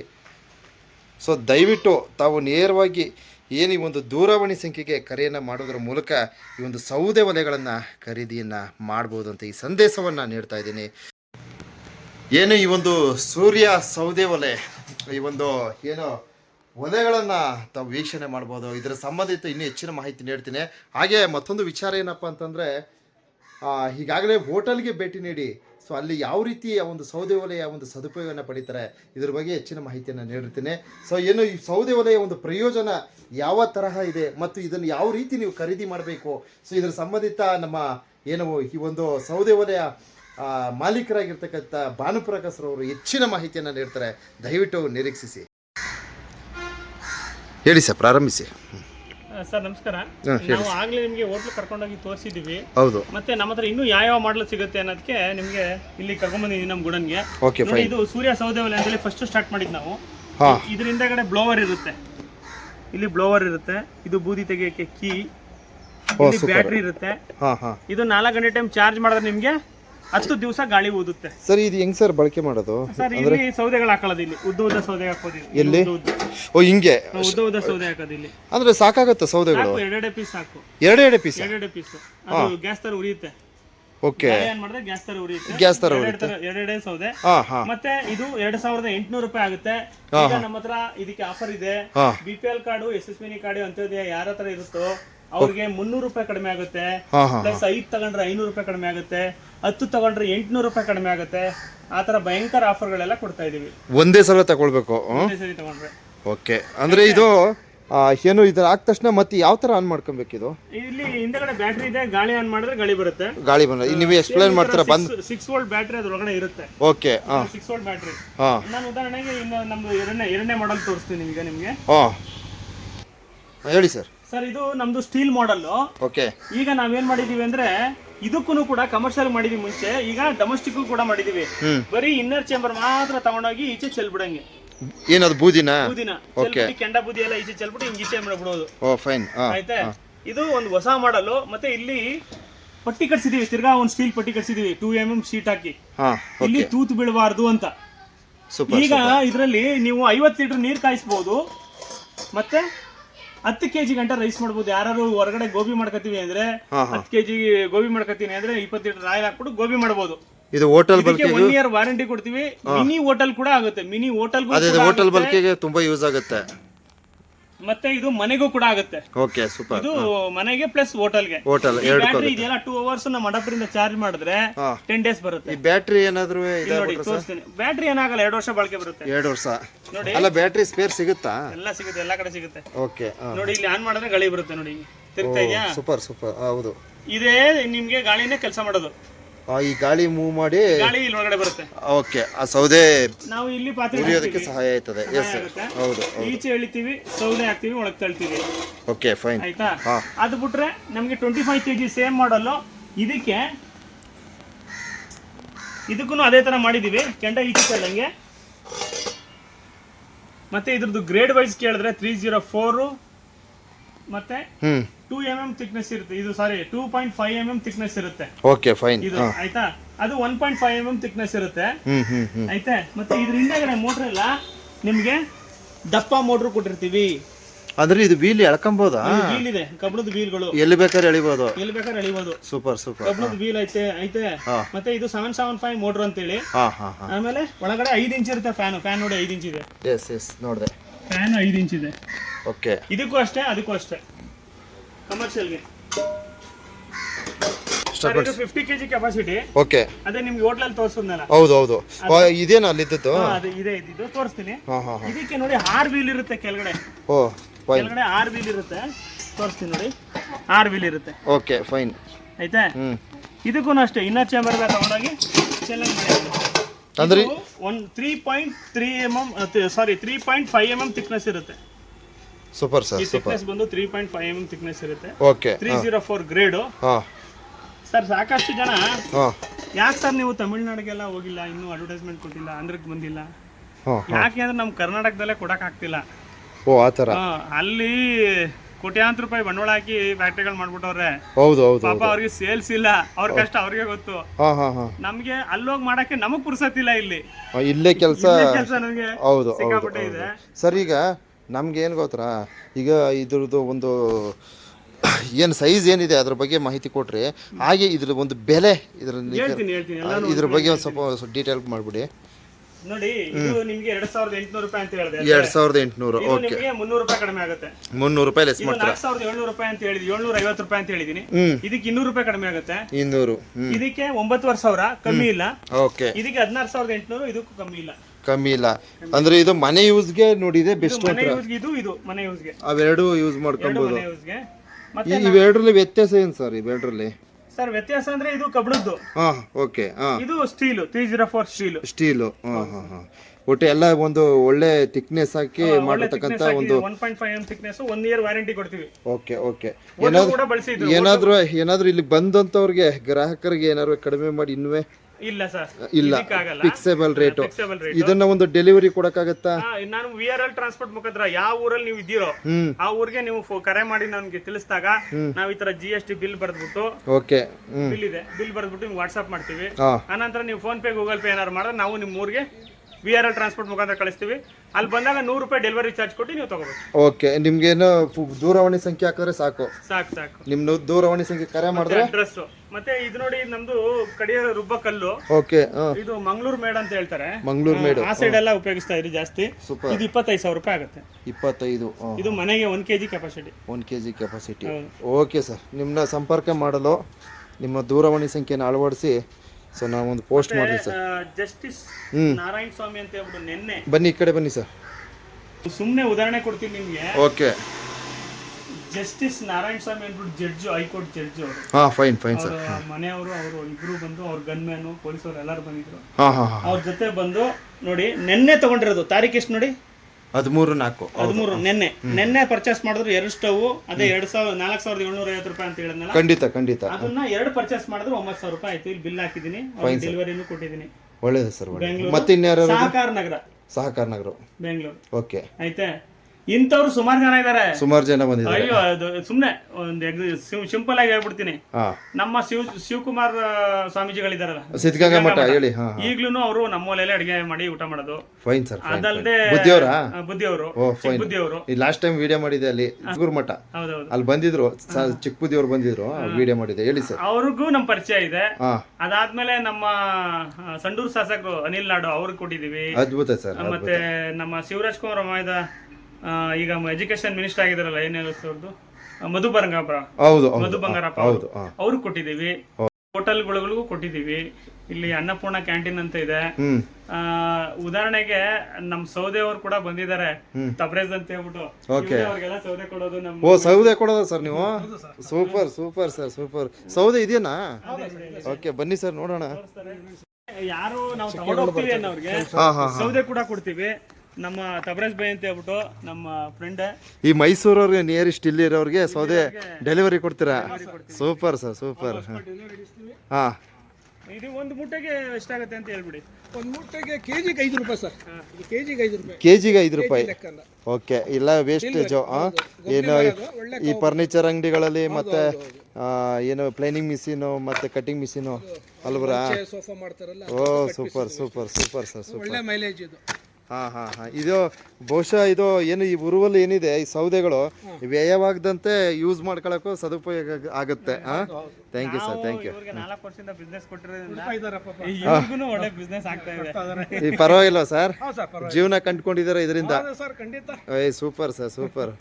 ಸೊ ದಯವಿಟ್ಟು ತಾವು ನೇರವಾಗಿ ಏನು ಈ ಒಂದು ದೂರವಾಣಿ ಸಂಖ್ಯೆಗೆ ಕರೆಯನ್ನು ಮಾಡೋದ್ರ ಮೂಲಕ ಈ ಒಂದು ಸೌದೆ ಒಲೆಗಳನ್ನು ಖರೀದಿಯನ್ನು ಮಾಡ್ಬೋದು ಅಂತ ಈ ಸಂದೇಶವನ್ನು ನೀಡ್ತಾ ಇದ್ದೀನಿ. ಏನು ಈ ಒಂದು ಸೂರ್ಯ ಸೌದೆ ಒಲೆ, ಈ ಒಂದು ಏನು ಒಲೆಗಳನ್ನು ತಾವು ವೀಕ್ಷಣೆ ಮಾಡ್ಬೋದು. ಇದರ ಸಂಬಂಧಿತ ಇನ್ನೂ ಹೆಚ್ಚಿನ ಮಾಹಿತಿ ನೀಡ್ತೀನಿ. ಹಾಗೆ ಮತ್ತೊಂದು ವಿಚಾರ ಏನಪ್ಪ ಅಂತಂದರೆ ಈಗಾಗಲೇ ಹೋಟೆಲ್ಗೆ ಭೇಟಿ ನೀಡಿ ಸೊ ಅಲ್ಲಿ ಯಾವ ರೀತಿ ಆ ಒಂದು ಸೌದೆ ವಲಯ ಒಂದು ಸದುಪಯೋಗವನ್ನು ಪಡಿತಾರೆ, ಇದ್ರ ಬಗ್ಗೆ ಹೆಚ್ಚಿನ ಮಾಹಿತಿಯನ್ನು ನೀಡಿರ್ತೇನೆ. ಸೊ ಏನು ಈ ಸೌದೆ ವಲಯ ಒಂದು ಪ್ರಯೋಜನ ಯಾವ ತರಹ ಇದೆ, ಮತ್ತು ಇದನ್ನು ಯಾವ ರೀತಿ ನೀವು ಖರೀದಿ ಮಾಡಬೇಕು? ಸೊ ಇದರ ಸಂಬಂಧಿತ ನಮ್ಮ ಏನು ಈ ಒಂದು ಸೌದೆ ವಲಯ ಮಾಲೀಕರಾಗಿರ್ತಕ್ಕಂಥ ಭಾನುಪ್ರಕಾಶ್ರವರು ಹೆಚ್ಚಿನ ಮಾಹಿತಿಯನ್ನು ನೀಡ್ತಾರೆ. ದಯವಿಟ್ಟು ನಿರೀಕ್ಷಿಸಿ. ಹೇಳಿ ಸರ್, ಪ್ರಾರಂಭಿಸಿ. ಸರ್ ನಮಸ್ಕಾರ. ನಾವು ಆಗ್ಲೇ ನಿಮ್ಗೆ ಹೋಟ್ಲ್ ಕರ್ಕೊಂಡೋಗಿ ತೋರಿಸಿದೀವಿ. ಹೌದು. ಮತ್ತೆ ನಮ್ಮ ಹತ್ರ ಇನ್ನೂ ಯಾವ ಮಾಡಲ್ ಸಿಗುತ್ತೆ ಅನ್ನೋದಕ್ಕೆ ನಿಮ್ಗೆ ಇಲ್ಲಿ ಕರ್ಕೊಂಡ್ಬಂದಿದ್ದೀವಿ ನಮ್ಮ ಗುಡನ್ಗೆ. ಓಕೆ ನೋಡಿ ಇದು ಸೂರ್ಯ ಸೌದೆ ಒಲೆ ಅಂತೇಳಿ ಫಸ್ಟ್ ಸ್ಟಾರ್ಟ್ ಮಾಡಿದ್ ನಾವು. ಹಾ. ಇದ್ರ ಹಿಂದೆಗಡೆ ಬ್ಲೋವರ್ ಇರುತ್ತೆ. ಇಲ್ಲಿ ಬ್ಲೋವರ್ ಇರುತ್ತೆ. ಇದು ಬೂದಿ ತೆಗಿಯಕ್ಕೆ ಕೀ ಓ ಇಲ್ಲಿ ಸೂಪರ್ ಬ್ಯಾಟ್ರಿ ಇರುತ್ತೆ. ಹಾ ಹಾ. ಇದು ನಾಲ್ಕು ಗಂಟೆ ಟೈಮ್ ಚಾರ್ಜ್ ಮಾಡಿದ್ರೆ ನಿಮ್ಗೆ ಹತ್ತು ದಿವಸ ಗಾಳಿ ಊದುತ್ತೆ. ಸರ್ ಇದು ಹೆಂಗ್ ಸರ್ ಬಳಕೆ ಮಾಡೋದು? ಸರ್ ಇಲ್ಲಿ ಸೌದೆಗಳು ಹಾಕೊಳ್ಳೋದು ಇಲ್ಲಿ. ಉದ್ದ ಉದ್ದ ಸೌದೆ ಹಾಕೋದು ಇಲ್ಲಿ. ಎಲ್ಲಿ? ಉದ್ದ ಉದ್ದ. ಓ ಹಿಂಗೆ. ಉದ್ದ ಉದ್ದ ಸೌದೆ ಹಾಕೋದಿಲ್ಲಿ ಅಂದ್ರೆ ಸಾಕಾಗತ್ತೆ ಸೌದೆಗಳು? ಎರಡೆ ಎರಡೆರಡೆ ಪೀಸ್ ಸಾಕು. ಎರಡೆ ಎರಡೆ ಪೀಸ್ ಎರಡೆ ಪೀಸ್ ಅದು ಗ್ಯಾಸ್ ತರ ಉರಿಯುತ್ತೆ. ಓಕೆ. ಗಾಳಿ ಏನ್ ಮಾಡಿದ್ರೆ ಗ್ಯಾಸ್ ತರ ಉರಿಯುತ್ತೆ. ಗ್ಯಾಸ್ ತರ ಎರಡೆರಡು ಎರಡೆ ಎರಡೆರಡೆ ಸೌದೆ. ಹಾ ಹಾ. ಮತ್ತೆ ಇದು ಎರಡ್ ಸಾವಿರದ ಎಂಟುನೂರು ರೂಪಾಯಿ ಆಗುತ್ತೆ. ಈಗ ನಮ್ಮ ಹತ್ರ ಇದಕ್ಕೆ ಆಫರ್ ಇದೆ. BPL card P L card S S mini card Antyodaya ಯಾರ ಹತ್ರ ಇರುತ್ತೋ ಅವ್ರಿಗೆ ಮುನ್ನೂರು ರೂಪಾಯಿ ಕಡಿಮೆ ಆಗುತ್ತೆ. ಪ್ಲಸ್ ಐದ್ ತಗೊಂಡ್ರೆ ಐನೂರು ರೂಪಾಯಿ ಕಡಿಮೆ ಆಗುತ್ತೆ. ಹತ್ತು ತಗೊಂಡ್ರೆ ಎಂಟ್ನೂರು ರೂಪಾಯಿ ಕಡಿಮೆ ಆಗುತ್ತೆ. ಆತರ ಭಯಂಕರ ಆಫರ್ ಗಳೆಲ್ಲ ಕೊಡ್ತಾ ಇದೀವಿ ಒಂದೇ ಸಲ ತಗೊಳ್ಬೇಕು ಒಂದೇ ಸರಿ ತಗೊಂಡ್ರೆ. ಓಕೆ ಅಂದ್ರೆ ಇದು ಆ, ಏನು ಇದ್ರ ಆದ ತಕ್ಷಣ ಮತ್ತೆ ಯಾವ ತರ ಆನ್ ಮಾಡ್ಕೊಬೇಕು ಇದು ಇಲ್ಲಿ ಹಿಂದೆಗಡೆ ಬ್ಯಾಟ್ರಿ ಇದೆ ಗಾಳಿ ಆನ್ ಮಾಡಿದ್ರೆ ಗಾಳಿ ಬರುತ್ತೆ. ಗಾಳಿ ಬಂದ ನೀವು ಎಕ್ಸ್ಪ್ಲೈನ್ ಮಾಡ್ತೀರಾ? ಬಂದ್ ಸಿಕ್ಸ್ ವೋಲ್ಟ್ ಬ್ಯಾಟ್ರಿ ಅದ್ರೊಳಗಡೆ ಇರುತ್ತೆ. ಓಕೆ ಹಾ. ಸಿಕ್ಸ್ ವೋಲ್ಟ್ ಬ್ಯಾಟ್ರಿ ಹಾ. ನಾನು ಉದಾಹರಣೆಗೆ ಇನ್ನು ನಮ್ದು ಎರಡನೇ ಎರಡನೇ ಮಾಡಲ್ ತೋರಿಸ್ತೀನಿ ಈಗ ನಿಮ್ಗೆ. ಹಾ. ಹೇಳಿ ಸರ್ ಸರ್ ಇದು ನಮ್ದು ಸ್ಟೀಲ್ ಮಾಡಲ್ ಓಕೆ ಈಗ ನಾವೇನ್ ಮಾಡಿದೀವಿ ಅಂದ್ರೆ ಇದಕ್ಕೂ ಕೂಡ ಕಮರ್ಷಿಯಲ್ ಮಾಡಿದೀವಿ ಮುಂಚೆ. ಈಗ ಡೊಮೆಸ್ಟಿಕ್ ಕೂಡ ಮಾಡಿದೀವಿ. ಬರೀ ಇನ್ನರ್ ಚೇಂಬರ್ ಮಾತ್ರ ತಗೊಂಡೋಗಿ ಈಚೆ ಚೆಲ್ಬಿಡಂಗೆ. ಏನದು ಬೂದಿನ? ಬೂದಿನ. ಕೆಂಡ ಬೂದಿ ಎಲ್ಲ ಈಚೆ ಚೆಲ್ಬಿಟ್ಟು ಹಿಂಗ್ ಈಚೆ ಮಾಡ್ಬಿಡೋದು. ಓ ಫೈನ್ ಆಯ್ತಾ? ಇದು ಒಂದು ಹೊಸ ಮಾಡಲು ಮತ್ತೆ ಇಲ್ಲಿ ಪಟ್ಟಿ ಕಟ್ಸಿದೀವಿ. ತಿರ್ಗಾ ಒಂದು ಸ್ಟೀಲ್ ಪಟ್ಟಿ ಕಟ್ಸಿದೀವಿ. ಟೂ ಎಂ ಎಂ ಶೀಟ್ ಹಾಕಿ ಇಲ್ಲಿ ತೂತು ಬೀಳಬಾರ್ದು ಅಂತ. ಈಗ ಇದರಲ್ಲಿ ನೀವು ಐವತ್ತು ಲೀಟರ್ ನೀರು ಕಾಯಿಸ್ಬೋದು. ಮತ್ತೆ ಹತ್ತು ಕೆಜಿ ಗಂಟ ರೈಸ್ ಮಾಡಬಹುದು ಯಾರು ಹೊರಗಡೆ ಗೋಬಿ ಮಾಡ್ಕೊತೀವಿ ಅಂದ್ರೆ ಹತ್ತು ಕೆಜಿ ಗೋಬಿ ಮಾಡ್ಕೊತೀನಿ ಅಂದ್ರೆ ಇಪ್ಪತ್ತು ಲೀಟರ್ ಆಯಿಲ್ ಹಾಕ್ಬಿಟ್ಟು ಗೋಬಿ ಮಾಡಬಹುದು ಇದು ಹೋಟೆಲ್ ಒನ್ ಇಯರ್ ವಾರಂಟಿ ಕೊಡ್ತೀವಿ. ಮಿನಿ ಹೋಟೆಲ್ ಕೂಡ ಆಗುತ್ತೆ. ಮಿನಿ ಹೋಟೆಲ್ ಹೋಟೆಲ್ ಬಲ್ಕಿಗೆ ತುಂಬಾ ಯೂಸ್ ಆಗುತ್ತೆ. ಮತ್ತೆ ಇದು ಮನೆಗೂ ಕೂಡ ಆಗುತ್ತೆ. ಓಕೆ ಸೂಪರ್ ಇದು ಮನೆಗೆ ಪ್ಲಸ್ ಹೋಟೆಲ್ಗೆ ಹೋಟೆಲ್ ಬ್ಯಾಟ್ರಿ ಇದೆಲ್ಲ ಟೂ ಅವರ್ಸ್ ನಮ್ಮ ಮಡಪರಿಂದ ಚಾರ್ಜ್ ಮಾಡಿದ್ರೆ. ಟೆನ್ ಡೇಸ್ ಬರುತ್ತೆ. ಈ ಬ್ಯಾಟ್ರಿ ಏನಾದ್ರು ನೋಡಿ ತೋರಿಸ್ತೀನಿ. ಬ್ಯಾಟ್ರಿ ಏನಾಗಲ್ಲ ಎರಡು ವರ್ಷ ಬಾಳಿಕೆ ಬರುತ್ತೆ. ಎರಡು ವರ್ಷ. ನೋಡಿ. ಅಲ್ಲ ಬ್ಯಾಟ್ರಿ ಸ್ಪೇರ್ ಸಿಗುತ್ತಾ? ಎಲ್ಲ ಸಿಗುತ್ತೆ ಎಲ್ಲಾ ಕಡೆ ಸಿಗುತ್ತೆ. ಓಕೆ ನೋಡಿ ಇಲ್ಲಿ ಆನ್ ಮಾಡಿದ್ರೆ ಗಾಳಿ ಬರುತ್ತೆ ನೋಡಿ. ತಿರ್ಗ್ತಾ ಇದೆಯಾ? ಸೂಪರ್ ಸೂಪರ್ ಹೌದು. ಇದೇ ನಿಮ್ಗೆ ಗಾಳಿನೇ ಕೆಲಸ ಮಾಡೋದು. ಈ ಗಾಳಿ ಮೂವ್ ಮಾಡಿ ಗಾಳಿ ಇಲ್ಲಿ ಒಳಗಡೆ ಬರುತ್ತೆ. ಓಕೆ ಆ ಸೌದೆ ನಾವು ಇಲ್ಲಿ ಪಾತ್ರೆ ಉರಿಯೋದಕ್ಕೆ ಸಹಾಯ ಆಯ್ತದೆ. ಎಸ್. ಹೌದು ಈಚೆ ಎಳಿತೀವಿ ಸೌದೆ ಹಾಕ್ತೀವಿ ಒಳಗೆ ತಳ್ತೀವಿ. ಓಕೆ ಫೈನ್ ಆಯ್ತಾ. ಅದು ಬಿಟ್ರೆ ನಮಗೆ twenty five K G same ಮಾಡಲು ಇದಕ್ಕೆ ಇದಕ್ಕೂ ಅದೇ ತರ ಮಾಡಿದೀವಿ. ಕೆಂಡ ಈಚೆ ತಳ್ಳಂಗೆ ಮತ್ತೆ ಇದ್ರದ್ದು ಗ್ರೇಡ್ ವೈಸ್ ಕೇಳಿದ್ರೆ ತ್ರೀ ಜೀರೋ ಫೋರು ಮತ್ತೆ ಟೂ ಎಂ ಎಂ ಥಿಕ್ನೆಸ್ ಇರುತ್ತೆ. ಇದು sorry two point five M M thickness ಇರುತ್ತೆ. ಓಕೆ ಫೈನ್ ಇದು ಆಯ್ತಾ? ಅದು one point five M M thickness ಇರುತ್ತೆ. ಆಯ್ತಾ? ಮತ್ತೆ ಇದ್ರ ಹಿಂದೆಗಡೆ ಮೋಟರ್ ಎಲ್ಲ ನಿಮ್ಗೆ ದಪ್ಪ ಮೋಟರ್ ಕೊಟ್ಟಿರ್ತೀವಿ. ಅಂದ್ರೆ ಇದು ವೀಲ್ ಎಳ್ಕೊಂಬೋದಾ? ವೀಲ್ ಇದೆ. ಕಬ್ಬಣದ ವೀಲ್ಗಳು ಎಲ್ಲಿ ಬೇಕಾದ್ರೆ ಎಳಿಬಹುದು ಎಲ್ಲಿ ಬೇಕಾದ್ರೆ ಎಳಿಬೋದು. Super super. ಕಬ್ಬಣದ ವೀಲ್ ಐತೆ ಐತೆ ಮತ್ತೆ ಇದು ಸೆವೆನ್ ಸೆವೆನ್ ಫೈವ್ ಮೋಟರ್ ಅಂತೇಳಿ. ಆಮೇಲೆ ಒಳಗಡೆ ಐದು ಇಂಚ್ ಇರುತ್ತೆ ಫ್ಯಾನ್ ಫ್ಯಾನ್ ನೋಡಿ ಐದು ಇಂಚ್ ಇದೆ. ಎಸ್ ಎಸ್ ನೋಡಿದೆ. ಫ್ಯಾನ್ ಐದು ಇಂಚ್ ಇದೆ. ಓಕೆ. ಇದಕ್ಕೂ ಅಷ್ಟೇ ಅದಕ್ಕೂ ಅಷ್ಟೇ. ಕಮರ್ಷಿಯಲ್ಗೆ ಸ್ಟಾರ್ಟ್ ಇದು ಫಿಫ್ಟಿ ಕೆಜಿ ಕೆಪಾಸಿಟಿ ಓಕೆ. ಅದೇ ನಿಮ್ಗೆ ಹೋಟ್ಲಲ್ಲಿ ತೋರಿಸಿದ್ನಲ್ಲ ಹೌದು ಹೌದು. ಇದೇನಾ ಅಲ್ಲಿದ್ದದ್ದು ಅದು ಇದೆ ಇದ್ದಿದ್ದು ತೋರಿಸ್ತೀನಿ. ಇದಕ್ಕೆ ನೋಡಿ ಆರ್ ವೀಲ್ ಇರುತ್ತೆ ಕೆಳಗಡೆ. ಓ ಫೈನ್ ಕೆಳಗಡೆ ಆರ್ ವೀಲ್ ಇರುತ್ತೆ. ತೋರಿಸ್ತೀನಿ ನೋಡಿ. ಆರ್ ವೀಲ್ ಇರುತ್ತೆ. ಓಕೆ ಫೈನ್ ಆಯ್ತಾ? ಇದಕ್ಕೂ ಅಷ್ಟೇ. ಇನ್ನರ್ ಚೇಂಬರ್ ತಗೊಂಡೋಗಿ ಚೆನ್ನಾಗಿ ಅಂದ್ರೆ? ಒಂದು three point three M M sorry three point five M M thickness ಇರುತ್ತೆ. ಸೂಪರ್ ಸರ್ ಈ ಸೂಪರ್ ಥಿಕ್ನೆಸ್ ಬಂದು three point five M thickness ಇರುತ್ತೆ. Okay three zero four grade ಹಾಂ. ಸರ್ ಸಾಕಷ್ಟು ಜನ ಹಾಂ. ಯಾಕೆ ಸರ್ ನೀವು ತಮಿಳ್ನಾಡಿಗೆಲ್ಲ ಹೋಗಿಲ್ಲ ಇನ್ನೂ ಅಡ್ವರ್ಟೈಸ್ಮೆಂಟ್ ಕೊಟ್ಟಿಲ್ಲ ಆಂಧ್ರಕ್ಕೆ ಬಂದಿಲ್ಲ? ಹಾಂ ಯಾಕೆ ಅಂದ್ರೆ ನಮ್ಮ ಕರ್ನಾಟಕದಲ್ಲೇ ಕೊಡಕ್ ಆಗ್ತಿಲ್ಲ. ಓ ಆ ಥರ. ಹಾ, ಅಲ್ಲಿ ಕೋಟ್ಯಾಂತರ ರೂಪಾಯಿ ಬಂಡವಾಳ ಹಾಕಿ ಫ್ಯಾಕ್ಟ್ರಿಗಳು ಮಾಡ್ಬಿಟ್ಟವ್ರೆ. ಹೌದು ಹೌದು ಪಾಪ ಅವ್ರಿಗೆ ಸೇಲ್ಸ್ ಇಲ್ಲ ಅವ್ರ ಕಷ್ಟ ಅವ್ರಿಗೆ ಗೊತ್ತು. ಹಾಂ ಹಾಂ ಹಾಂ. ನಮ್ಗೆ ಅಲ್ಲೋಗಿ ಮಾಡಕ್ಕೆ ನಮಗ್ ಪುರ್ಸತ್ತಿಲ್ಲ ಇಲ್ಲಿ ಇಲ್ಲೇ. ಕೆಲಸ ಕೆಲಸ ನಮಗೆ ಹೌದು ಹೌದು ಸಿಕ್ಕಾಪಟ್ಟೆ ಇದೆ. ಸರ್ ಈಗ ನಮ್ಗೆ ಏನು ಗೊತ್ತಾ? ಈಗ ಇದ್ರದ್ದು ಒಂದು ಏನು ಸೈಜ್ ಏನಿದೆ ಅದ್ರ ಬಗ್ಗೆ ಮಾಹಿತಿ ಕೊಟ್ರಿ ಹಾಗೆ ಇದ್ರ ಒಂದು ಬೆಲೆ ಇದ್ರ ಹೇಳ್ತೀನಿ ಹೇಳ್ತೀನಿ. ಎಲ್ಲ ಇದ್ರ ಬಗ್ಗೆ ಒಂದು ಸ್ವಲ್ಪ ಡೀಟೇಲ್ ಮಾಡ್ಬಿಡಿ. ನೋಡಿ ಇದು ನಿಮ್ಗೆ ಎರಡ್ ಸಾವಿರದ ಎಂಟುನೂರು ರೂಪಾಯಿ ಅಂತ ಹೇಳಿದೆ ಎರಡು ಸಾವಿರದ ಎಂಟುನೂರು ಇದು ಓಕೆ ನಿಮ್ಗೆ ಮುನ್ನೂರು ರೂಪಾಯಿ ಕಡಿಮೆ ಆಗುತ್ತೆ. ಮುನ್ನೂರು ರೂಪಾಯಿ ಲೆಸ್ ಇದು ಮಾಡ್ತೀರಾ? ನಾಲ್ಕು ಸಾವಿರದ ಏಳ್ನೂರು ರೂಪಾಯಿ ಅಂತ ಹೇಳಿದ್ವಿ ಏಳ್ನೂರ ಐವತ್ತು ರೂಪಾಯಿ ಅಂತ ಹೇಳಿದೀನಿ ಇದಕ್ಕೆ ಇನ್ನೂರು ರೂಪಾಯಿ ಕಡಿಮೆ ಆಗುತ್ತೆ. ಇನ್ನೂರು ಹ್ಞೂ ಇದಕ್ಕೆ ಒಂಬತ್ತುವರೆ ಸಾವಿರ ಕಮ್ಮಿ ಇಲ್ಲ. ಓಕೆ ಇದಕ್ಕೆ ಹದಿನಾರು ಸಾವಿರದ ಎಂಟುನೂರು ಇದಕ್ಕೂ ಕಮ್ಮಿ ಇಲ್ಲ. ಕಮ್ಮಿ ಇಲ್ಲ. ಅಂದ್ರೆ ಇದು ಮನೆ ಯೂಸ್ಗೆ ನೋಡಿದೆ ಬೆಸ್ಟ್ ಮನೆ ಯೂಸ್ಗೆ ಇದು ಇದು ಮನೆ ಯೂಸ್ಗೆ. ಅವೆರಡು ಯೂಸ್ ಮಾಡ್ಕೊಬಹುದು ಇವೆರಡರಲ್ಲಿ ವ್ಯತ್ಯಾಸ ಏನು ಸರ್ ಇವೆರಡರಲ್ಲಿ? ಸರ್ ವ್ಯತ್ಯಾಸ ಅಂದ್ರೆ ಇದು ಕಬ್ಬಿಣದ್ದು. ಹಾಂ ಓಕೆ ಹಾಂ. ಇದು steel three zero four steel steel ಹಾಂ ಹಾಂ ಹಾಂ. ಒಟ್ಟು ಎಲ್ಲ ಒಂದು ಒಳ್ಳೆ ಥಿಕ್ನೆಸ್ ಹಾಕಿ ಮಾಡತಕ್ಕಂತ ಒಂದು one point five M thickness one year warranty ಕೊಡ್ತೀವಿ. ಓಕೆ ಓಕೆ ಏನಾದ್ರು ಏನಾದ್ರು ಇಲ್ಲಿ ಬಂದಂತವ್ರಿಗೆ ಗ್ರಾಹಕರಿಗೆ ಏನಾದ್ರು ಕಡಿಮೆ ಮಾಡಿ ಇನ್ನುವೇ ಇಲ್ಲ ಸರ್. ಇಲ್ಲ. ಫಿಕ್ಸೇಬಲ್ ರೇಟ್ ಇದನ್ನ ಒಂದು ಡೆಲಿವರಿ ಕೊಡಕ್ಕಾಗತ್ತಾ? ನಾನು ವಿ ಆರ್ ಎಲ್ ಟ್ರಾನ್ಸ್ಪೋರ್ಟ್ ಮುಖಾಂತರ ಯಾವ ಊರಲ್ಲಿ ನೀವು ಇದ್ದೀರೋ ಆ ಊರಿಗೆ ನೀವು ಕರೆ ಮಾಡಿ ನನಗೆ ತಿಳಿಸಿದಾಗ ನಾವು ಈ ತರ ಜಿ ಎಸ್ ಟಿ ಬಿಲ್ ಬರ್ದ್ಬಿಟ್ಟು ಓಕೆ. ಬಿಲ್ ಇದೆ. ಬಿಲ್ ಬರ್ದ್ಬಿಟ್ಟು ನಿಮ್ಗೆ ವಾಟ್ಸ್ಆಪ್ ಮಾಡ್ತೀವಿ. ಆನಂತರ ನೀವು ಫೋನ್ ಪೇ ಗೂಗಲ್ ಪೇ ಏನಾದ್ರು ಮಾಡಿದ್ರೆ ನಾವು ನಿಮ್ಮ ಊರಿಗೆ ವಿ ಆರ್ ಎಲ್ ಟ್ರಾನ್ಸ್ಪೋರ್ಟ್ ಮುಖಾಂತರ ಕಳಿಸ್ತೀವಿ. ಅಲ್ಲಿ ಬಂದಾಗ ನೂರು ರೂಪಾಯಿ ಡೆಲಿವರಿ ಚಾರ್ಜ್ ಕೊಟ್ಟು ನೀವು ತಗೋಬೇಕು ಓಕೆ ನಿಮ್ಗೇನು ದೂರವಾಣಿ ಸಂಖ್ಯೆ ಹಾಕಿದ್ರೆ ಸಾಕು. ಸಾಕು ಸಾಕು. ನಿಮ್ದು ದೂರವಾಣಿ ಸಂಖ್ಯೆ ಕರೆ ಮಾಡಿದ್ರೆ ಅಡ್ರೆಸ್ ಮತ್ತೆ ಇದು ನೋಡಿ ನಮ್ದು ಕಡಿಯ ರುಬ್ಬ ಕಲ್ಲು. ಓಕೆ ಇದು ಮಂಗಳೂರು ಮೇಡ್ ಅಂತ ಹೇಳ್ತಾರೆ. ಮಂಗಳೂರು ಮೇಡ್. ಆ ಸೈಡ್ ಎಲ್ಲ ಉಪಯೋಗಿಸ್ತಾ ಇದ್ರಿ ಜಾಸ್ತಿ. ಸೂಪರ್ ಇದು ಇಪ್ಪತ್ತೈದು ಸಾವಿರ ರೂಪಾಯಿ ಆಗುತ್ತೆ. ಇಪ್ಪತ್ತೈದು ಇದು ಮನೆಗೆ one KG capacity one KG capacity okay sir ನಿಮ್ಮನ್ನ ಸಂಪರ್ಕ ಮಾಡಲು ನಿಮ್ಮ ದೂರವಾಣಿ ಸಂಖ್ಯೆಯನ್ನು ಅಳವಡಿಸಿ ಸೊ ನಾವೊಂದು ಪೋಸ್ಟ್ ಮಾಡಿದ್ವಿ ಸರ್ ಜಸ್ಟಿಸ್. ನಾರಾಯಣ ಸ್ವಾಮಿ ಅಂತ ಹೇಳ್ಬಿಟ್ಟು ನಿನ್ನೆ ಬನ್ನಿ ಈ ಕಡೆ ಬನ್ನಿ ಸರ್ ಸುಮ್ಮನೆ ಉದಾಹರಣೆ ಕೊಡ್ತೀನಿ ನಿಮಗೆ. ಓಕೆ ಜಸ್ಟಿಸ್ ನಾರಾಯಣ ಸ್ವಾಮಿ ಅಂದ್ಬಿಟ್ಟು ಜಡ್ಜ್ ಹೈಕೋರ್ಟ್ ಜಡ್ಜ್ ಹಾ ಫೈನ್ ಫೈನ್ ಸರ್ ಮನೆಯವರು ಅವರು ಇಬ್ರು ಬಂದು ಅವ್ರ ಗನ್ಮ್ಯಾನು ಪೊಲೀಸರು ಎಲ್ಲರೂ ಬಂದಿದ್ರು. ಹಾಂ ಹಾಂ ಹಾಂ. ಅವ್ರ ಜೊತೆ ಬಂದು ನೋಡಿ ನಿನ್ನೆ ತಗೊಂಡಿರೋದು ತಾರೀಕು ಎಷ್ಟು ನೋಡಿ? ಹದಿಮೂರು ನಾಲ್ಕು. ಹದಿಮೂರು ನಿನ್ನೆ. ನಿನ್ನೆ ಪರ್ಚೇಸ್ ಮಾಡಿದ್ರು ಎರಡು ಸ್ಟವ್ ಅದೇ ಎರಡ್ ಸಾವಿರ ನಾಲ್ಕು ಸಾವಿರದ ಏಳ್ನೂರ ಐವತ್ತು ರೂಪಾಯಿ ಅಂತ ಹೇಳಿದ್ನಲ್ಲ? ಖಂಡಿತ ಖಂಡಿತ. ಅದನ್ನ ಎರಡು ಪರ್ಚೇಸ್ ಮಾಡಿದ್ರು ಒಂಬತ್ತು ಸಾವಿರ ರೂಪಾಯಿ ಆಯ್ತು. ಇಲ್ಲಿ ಬಿಲ್ ಹಾಕಿದ್ದೀನಿ. ಡೆಲಿವರಿನೂ ಕೊಟ್ಟಿದ್ದೀನಿ. ಒಳ್ಳೇದು ಸರ್ ಬೆಂಗಳೂರು. ಮತ್ತೆ ಇನ್ಯಾರು ಸಹಕಾರ ನಗರ. ಸಹಕಾರ ನಗರ. ಬೆಂಗಳೂರು. ಓಕೆ. ಆಯ್ತಾ? ಇಂಥವ್ರು ಸುಮಾರು ಜನ ಇದಾರೆ. ಸುಮಾರು ಜನ ಬಂದಿದ್ದಾರೆ. ಅಯ್ಯೋ ಅದು ಸುಮ್ನೆ ಒಂದು ಸಿಂಪಲ್ ಆಗಿ ಹೇಳ್ಬಿಡ್ತೀನಿ. ನಮ್ಮ ಶಿವ ಶಿವಕುಮಾರ್ ಸ್ವಾಮೀಜಿಗಳಿದಾರಲ್ಲ ಸಿದ್ಧಗಂಗಾ ಮಠ ಹೇಳಿ ಈಗ್ಲೂ ಅವರು ನಮ್ಮ ಅಡಿಗೆ ಮಾಡಿ ಊಟ ಮಾಡೋದು. ಫೈನ್ ಸರ್ ಅದಲ್ಲದೆ ಬುದ್ಧಿಯವರ? ಬುದ್ಧಿಯವರಾ ಬುದ್ಧಿಯವರು. Oh fine. ಬುದ್ಧಿಯವರು. ಈ ಲಾಸ್ಟ್ ಟೈಮ್ ವಿಡಿಯೋ ಮಾಡಿದೆ ಅಲ್ಲಿ ಗುರು ಮಠ. ಹೌದೌದು. ಅಲ್ಲಿ ಬಂದಿದ್ರು ಚಿಕ್ಕ ಬುದ್ಧಿಯವ್ರು ಬಂದಿದ್ರು ವಿಡಿಯೋ ಮಾಡಿದೆ ಹೇಳಿ ಸರ್. ಅವ್ರಿಗೂ ನಮ್ಮ ಪರಿಚಯ ಇದೆ. ಅದಾದ್ಮೇಲೆ ನಮ್ಮ ಸಂಡೂರ್ ಶಾಸಕರು ಅನಿಲ್ ನಾಡು ಅವ್ರಿಗೆ ಕೊಟ್ಟಿದೀವಿ ಅದ್ಭುತ ಸರ್ ಮತ್ತೆ ನಮ್ಮ ಶಿವರಾಜ್ ಕುಮಾರ್ ಅಮಾಯ್ದ ಆ, ಈಗ ಎಜುಕೇಶನ್ ಮಿನಿಸ್ಟರ್ ಆಗಿದಾರಲ್ಲ ಏನ್ ಅವ್ರದ್ದು ಮಧು ಬಂಗಾರಪ್ಪ. ಹೌದು ಮಧು ಬಂಗಾರಪ್ಪ ಹೌದು ಹಾಂ. ಕೊಟ್ಟಿದೀವಿ ಹೋಟೆಲ್ಗಳಿಗೂ ಕೊಟ್ಟಿದೀವಿ ಇಲ್ಲಿ ಅನ್ನಪೂರ್ಣ ಕ್ಯಾಂಟೀನ್ ಅಂತ ಇದೆ. ಉದಾಹರಣೆಗೆ ನಮ್ ಸೌದೆ ಅವ್ರು ಕೂಡ ಬಂದಿದ್ದಾರೆ. ತಬ್ರೇಜ್ ಅಂತ ಹೇಳ್ಬಿಟ್ಟು. ಅವ್ರಿಗೆಲ್ಲ ಸೌದೆ ಕೊಡೋದು ಓ ಸೌದೆ ಕೊಡೋದ ಸರ್. ನೀವು ಸೂಪರ್ ಸೂಪರ್ ಸರ್ ಸೂಪರ್. ಸೌದೆ ಇದೆಯಾ ಓಕೆ ಬನ್ನಿ ಸರ್ ನೋಡೋಣ. ಯಾರು ನಾವು ಅನ್ನೋರ್ಗೆ ಸೌದೆ ಕೂಡ ಕೊಡ್ತೀವಿ. ನಮ್ಮ ತಬ್ರೇಜ್ ಬೈ ಅಂತ ಹೇಳ್ಬಿಟ್ಟು ನಮ್ಮ ಫ್ರೆಂಡ್ ಈ ಮೈಸೂರವ್ರಿಗೆ ನಿಯರೆಸ್ಟ್ ಇಲ್ಲಿ ಇರೋರಿಗೆ ಸೌದೆ ಡೆಲಿವರಿ ಕೊಡ್ತೀರಾ? Super sir super. ಹಾ. ಇದು ಒಂದು ಮೂಟೆಗೆ ಎಷ್ಟಾಗುತ್ತೆ ಅಂತ ಹೇಳ್ಬಿಡಿ. ಒಂದು ಮೂಟೆಗೆ ಕೆ ಜಿಗೆ ಐದು ರೂಪಾಯಿ ಸರ್. ಕೆ ಜಿಗೆ ಐದು ರೂಪಾಯಿ. ಕೆ ಜಿಗೆ ಐದು ರೂಪಾಯಿ. ಓಕೆ ಇಲ್ಲ ವೇಸ್ಟೇಜು ಏನು ಈ ಫರ್ನಿಚರ್ ಅಂಗಡಿಗಳಲ್ಲಿ ಮತ್ತೆ ಏನು ಪ್ಲೈನಿಂಗ್ ಮಿಷಿನು ಮತ್ತೆ ಕಟಿಂಗ್ ಮಿಷಿನು ಅಲ್ವರಾ? ಓ super super super sir super. ಒಳ್ಳೆ ಮೈಲೇಜ್ ಇದು. ಹಾ ಹಾ ಹಾ. ಇದು ಬಹುಶಃ ಇದು ಏನು ಈ ಉರುವಲ್ಲಿ ಏನಿದೆ ಈ ಸೌದೆಗಳು ವ್ಯಯವಾಗದಂತೆ ಯೂಸ್ ಮಾಡ್ಕೊಳ್ಳೋಕ್ಕೂ ಸದುಪಯೋಗ ಆಗುತ್ತೆ. ಹಾ? Thank you sir thank you ಈ ಪರವಾಗಿಲ್ಲ ಸರ್ ಜೀವನ ಕಂಡುಕೊಂಡಿದ್ದಾರೆ ಇದರಿಂದ? ಏಯ್ ಸೂಪರ್ ಸರ್ ಸೂಪರ್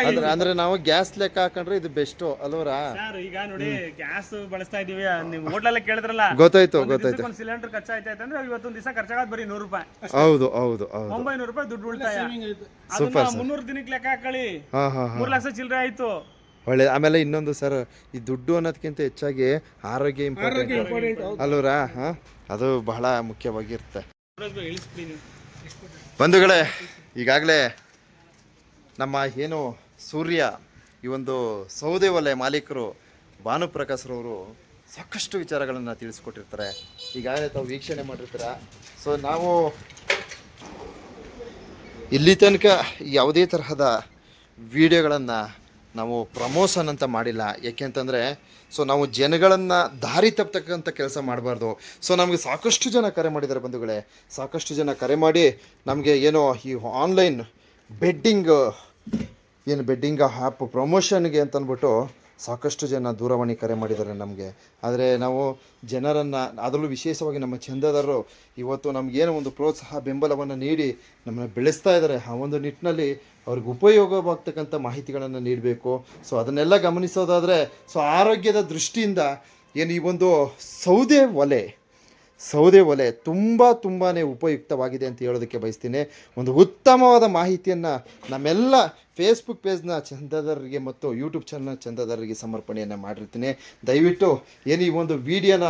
ಅಂದ್ರೆ ಅಂದ್ರೆ ನಾವು ಗ್ಯಾಸ್ ಲೆಕ್ಕ ಹಾಕೊಂಡ್ರೆ ಇದು ಬೆಸ್ಟ್ ಅಲ್ವರಾ? ಸರ್ ಈಗ ನೋಡಿ ಗ್ಯಾಸ್ ಬಳಸ್ತಾ ಇದೀವಿ ನೀವು ಹೋಟ್ಲಲ್ಲೇ ಕೇಳಿದ್ರಲ್ಲ ಗೊತ್ತಾಯ್ತು ಗೊತ್ತಾಯ್ತು. ಒಂದು ಸಿಲಿಂಡರ್ ಖರ್ಚಾಯ್ತೈತೆ ಅಂದ್ರೆ ಇವತ್ತೊಂದು ದಿವಸ ಖರ್ಚಾಗದ್ ಬರೀ ನೂರು ರೂಪಾಯಿ. ಹೌದು ಹೌದು ಹೌದು. ಒಂಬೈನೂರು ರೂಪಾಯಿ ದುಡ್ಡು ಉಳಿತಾಯ. ಆಯ್ತು. ಅದನ್ನ ಮುನ್ನೂರು ದಿನಕ್ಕೆ ಲೆಕ್ಕ ಹಾಕೊಳ್ಳಿ. ಹಾ ಹಾ ಹಾ. ಮೂರ್ ಲಕ್ಷ ಚಿಲ್ಲರೆ ಆಯ್ತು. ಒಳ್ಳೆ ಆಮೇಲೆ ಇನ್ನೊಂದು ಸರ್ ಈ ದುಡ್ಡು ಅನ್ನೋದಕ್ಕಿಂತ ಹೆಚ್ಚಾಗಿ ಆರೋಗ್ಯ ಇಂಪಾರ್ಟೆಂಟ್ ಅಲ್ವರಾ? ಹಾ? ಅದು ಬಹಳ ಮುಖ್ಯವಾಗಿರುತ್ತೆ. ಬಂಧುಗಳೇ ಈಗಾಗಲೇ ನಮ್ಮ ಏನು ಸೂರ್ಯ, ಈ ಒಂದು ಸೌದೆ ವಲಯ ಮಾಲೀಕರು ಭಾನುಪ್ರಕಾಶ್ರವರು ಸಾಕಷ್ಟು ವಿಚಾರಗಳನ್ನು ತಿಳಿಸ್ಕೊಟ್ಟಿರ್ತಾರೆ. ಈಗಾಗಲೇ ತಾವು ವೀಕ್ಷಣೆ ಮಾಡಿರ್ತೀರ? ಸೊ ನಾವು ಇಲ್ಲಿ ತನಕ ಯಾವುದೇ ತರಹದ ವಿಡಿಯೋಗಳನ್ನು ನಾವು ಪ್ರಮೋಷನ್ ಅಂತ ಮಾಡಿಲ್ಲ. ಯಾಕೆ ಅಂತಂದರೆ ಸೊ ನಾವು ಜನಗಳನ್ನು ದಾರಿ ತಪ್ಪತಕ್ಕಂಥ ಕೆಲಸ ಮಾಡಬಾರ್ದು. ಸೊ ನಮಗೆ ಸಾಕಷ್ಟು ಜನ ಕರೆ ಮಾಡಿದ್ದಾರೆ ಬಂಧುಗಳೇ. ಸಾಕಷ್ಟು ಜನ ಕರೆ ಮಾಡಿ ನಮಗೆ ಏನೋ ಈ ಆನ್ಲೈನ್ ಬೆಡ್ಡಿಂಗ್ ಏನು ಬೆಡ್ಡಿಂಗ್ ಆ್ಯಪ್ ಪ್ರಮೋಷನ್ಗೆ ಅಂತಂದ್ಬಿಟ್ಟು ಸಾಕಷ್ಟು ಜನ ದೂರವಾಣಿ ಕರೆ ಮಾಡಿದ್ದಾರೆ ನಮಗೆ. ಆದರೆ ನಾವು ಜನರನ್ನು, ಅದರಲ್ಲೂ ವಿಶೇಷವಾಗಿ ನಮ್ಮ ಚಂದದಾರರು ಇವತ್ತು ನಮಗೇನೋ ಒಂದು ಪ್ರೋತ್ಸಾಹ, ಬೆಂಬಲವನ್ನು ನೀಡಿ ನಮ್ಮನ್ನು ಬೆಳೆಸ್ತಾ ಇದ್ದಾರೆ. ಆ ಒಂದು ನಿಟ್ಟಿನಲ್ಲಿ ಅವ್ರಿಗೆ ಉಪಯೋಗವಾಗ್ತಕ್ಕಂಥ ಮಾಹಿತಿಗಳನ್ನು ನೀಡಬೇಕು. ಸೊ ಅದನ್ನೆಲ್ಲ ಗಮನಿಸೋದಾದರೆ ಸೊ ಆರೋಗ್ಯದ ದೃಷ್ಟಿಯಿಂದ ಏನು ಈ ಒಂದು ಸೌದೆ ಒಲೆ ಸೌದೆ ಒಲೆ ತುಂಬ ತುಂಬಾ ಉಪಯುಕ್ತವಾಗಿದೆ ಅಂತ ಹೇಳೋದಕ್ಕೆ ಬಯಸ್ತೀನಿ. ಒಂದು ಉತ್ತಮವಾದ ಮಾಹಿತಿಯನ್ನು ನಮ್ಮೆಲ್ಲ ಫೇಸ್ಬುಕ್ ಪೇಜ್ನ ಚಂದದಾರರಿಗೆ ಮತ್ತು ಯೂಟ್ಯೂಬ್ ಚಾನಲ್ ಚಂದದಾರರಿಗೆ ಸಮರ್ಪಣೆಯನ್ನು ಮಾಡಿರ್ತೀನಿ. ದಯವಿಟ್ಟು ಏನು ಈ ಒಂದು ವಿಡಿಯೋನ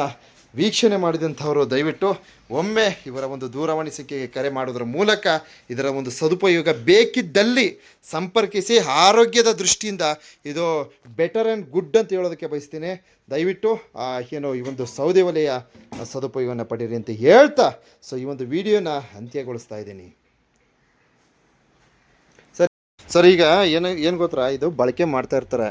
ವೀಕ್ಷಣೆ ಮಾಡಿದಂಥವರು ದಯವಿಟ್ಟು ಒಮ್ಮೆ ಇವರ ಒಂದು ದೂರವಾಣಿ ಸಂಖ್ಯೆಗೆ ಕರೆ ಮಾಡೋದ್ರ ಮೂಲಕ ಇದರ ಒಂದು ಸದುಪಯೋಗ ಬೇಕಿದ್ದಲ್ಲಿ ಸಂಪರ್ಕಿಸಿ ಆರೋಗ್ಯದ ದೃಷ್ಟಿಯಿಂದ ಇದು ಬೆಟರ್ ಆ್ಯಂಡ್ ಗುಡ್ ಅಂತ ಹೇಳೋದಕ್ಕೆ ಬಯಸ್ತೀನಿ. ದಯವಿಟ್ಟು ಏನು ಈ ಒಂದು ಸೌದೆ ವಲಯ ಸದುಪಯೋಗವನ್ನು ಪಡೀರಿ ಅಂತ ಹೇಳ್ತಾ ಸೊ ಈ ಒಂದು ವಿಡಿಯೋನ ಅಂತ್ಯಗೊಳಿಸ್ತಾ ಇದ್ದೀನಿ. ಸರ್ ಈಗ ಏನು ಏನು ಗೊತ್ತಾ? ಇದು ಬಳಕೆ ಮಾಡ್ತಾ ಇರ್ತಾರೆ.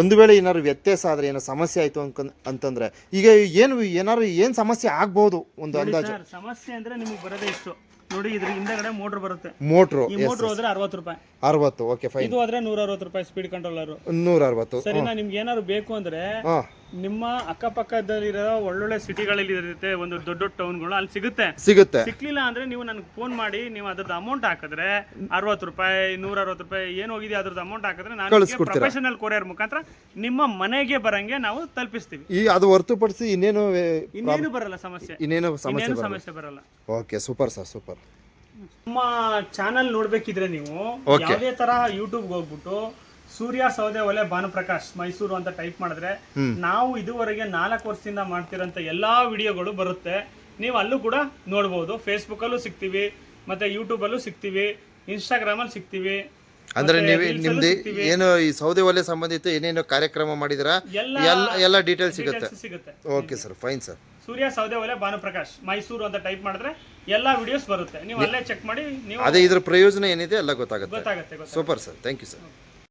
ಒಂದು ವೇಳೆ ಏನಾದ್ರು ವ್ಯತ್ಯಾಸ ಆದ್ರೆ ಏನೋ ಸಮಸ್ಯೆ ಆಯ್ತು ಅನ್ಕೊಂಡ್ ಅಂತಂದ್ರೆ ಈಗ ಏನು ಏನಾರು ಏನು ಸಮಸ್ಯೆ ಆಗ್ಬಹುದು ಒಂದು ಅಂದಾಜು? ಸಮಸ್ಯೆ ಅಂದ್ರೆ ನಿಮಗೆ ಬರದೇ ಇಷ್ಟು. ನೋಡಿ ಇದ್ರ ಹಿಂದೆಗಡೆ ಮೋಟರ್ ಬರುತ್ತೆ. ಮೋಟ್ರು ಈ ಮೋಟರ್ ಹೋದ್ರೆ ಅರವತ್ತು ರೂಪಾಯಿ. ಅರವತ್ತು ಓಕೆ ಫೈನ್ ಇದು ಆದ್ರೆ ನೂರ ಅರವತ್ತು ರೂಪಾಯಿ ಸ್ಪೀಡ್ ಕಂಟ್ರೋಲರ್ ನೂರ ಅರವತ್ತು ಸರಿನಾ ನಿಮ್ಗೆ ಏನಾದ್ರು ಬೇಕು ಅಂದ್ರೆ ಹಾಂ. ನಿಮ್ಮ ಅಕ್ಕಪಕ್ಕದಲ್ಲಿರೋ ಒಳ್ಳೊಳ್ಳೆ ಸಿಟಿಗಳಲ್ಲಿ ಇರುತ್ತೆ ಒಂದು ದೊಡ್ಡ ದೊಡ್ಡ ಟೌನ್ಗಳು ಅಲ್ಲಿ ಸಿಗುತ್ತೆ. ಸಿಗುತ್ತೆ. ಸಿಕ್ಲಿಲ್ಲ ಅಂದ್ರೆ ನೀವು ನನಗೆ ಫೋನ್ ಮಾಡಿ ನೀವು ಅದ್ರದ್ದು ಅಮೌಂಟ್ ಹಾಕಿದ್ರೆ ಅರವತ್ತು ರೂಪಾಯಿ ನೂರ ಅರವತ್ತು ರೂಪಾಯಿ ಏನು ಹೋಗಿದೆ ಅದ್ರದ್ದು ಅಮೌಂಟ್ ಹಾಕಿದ್ರೆ ನಾನು ಕಳಿಸ್ಕೊಡ್ತೀರಾ? ಪ್ರೊಫೆಷನಲ್ ಕೊರಿಯರ್ ಮುಖಾಂತರ ನಿಮ್ಮ ಮನೆಗೆ ಬರಂಗೆ ನಾವು ತಲುಪಿಸ್ತೀವಿ. ಈ ಅದು ಹೊರತುಪಡಿಸಿ ಇನ್ನೇನು ವೇ- ಇನ್ನೇನು ಬರಲ್ಲ ಸಮಸ್ಯೆ. ಇನ್ನೇನು ಸಮಸ್ಯೆ ಇನ್ನೇನು ಬರಲ್ಲ. ಸಮಸ್ಯೆ ಬರಲ್ಲ. ಓಕೆ ಸೂಪರ್ ಸರ್ ಸೂಪರ್ ನಮ್ಮ ಚಾನಲ್ ನೋಡ್ಬೇಕಿದ್ರೆ ನೀವು. ಯಾವುದೇ ತರ ಯೂಟ್ಯೂಬ್ ಹೋಗ್ಬಿಟ್ಟು ಸೂರ್ಯ ಸೌದೆ ಒಲೆ ಭಾನುಪ್ರಕಾಶ್ ಮೈಸೂರು ಅಂತ ಟೈಪ್ ಮಾಡಿದ್ರೆ ನಾವು ಇದುವರೆಗೆ ನಾಲ್ಕು ವರ್ಷದಿಂದ ಮಾಡ್ತಿರೋಂಥ ಎಲ್ಲಾ ವಿಡಿಯೋಗಳು ಬರುತ್ತೆ. ನೀವು ಅಲ್ಲೂ ಕೂಡ ನೋಡ್ಬೋದು. ಫೇಸ್ಬುಕ್ ಅಲ್ಲೂ ಸಿಗ್ತೀವಿ ಮತ್ತೆ ಯೂಟ್ಯೂಬ್ ಅಲ್ಲೂ ಸಿಗ್ತೀವಿ ಇನ್ಸ್ಟಾಗ್ರಾಮ್ ಅಲ್ಲಿ ಸಿಗ್ತೀವಿ ಅಂದ್ರೆ ನೀವು ನಿಮ್ದು ಏನು ಈ ಸೌದೆ ಒಲೆ ಸಂಬಂಧಿತ ಏನೇನು ಕಾರ್ಯಕ್ರಮ ಮಾಡಿದಿರಾ? ಎಲ್ಲ ಡೀಟೇಲ್ಸ್ ಸಿಗುತ್ತೆ. ಸಿಗುತ್ತೆ. Okay sir fine sir Surya ಸೌದೆ ಒಲೆ ಭಾನುಪ್ರಕಾಶ್ ಮೈಸೂರು ಅಂತ ಟೈಪ್ ಮಾಡಿದ್ರೆ ಎಲ್ಲಾ ವಿಡಿಯೋಸ್ ಬರುತ್ತೆ. ನೀವು ಅಲ್ಲೇ ಚೆಕ್ ಮಾಡಿ ನೀವು ಅದೇ ಇದ್ರ ಪ್ರಯೋಜನ ಏನಿದೆ ಎಲ್ಲ ಗೊತ್ತಾಗುತ್ತೆ. ಗೊತ್ತಾಗುತ್ತೆ ಗೊತ್ತಾಗುತ್ತೆ. Super sir thank you sir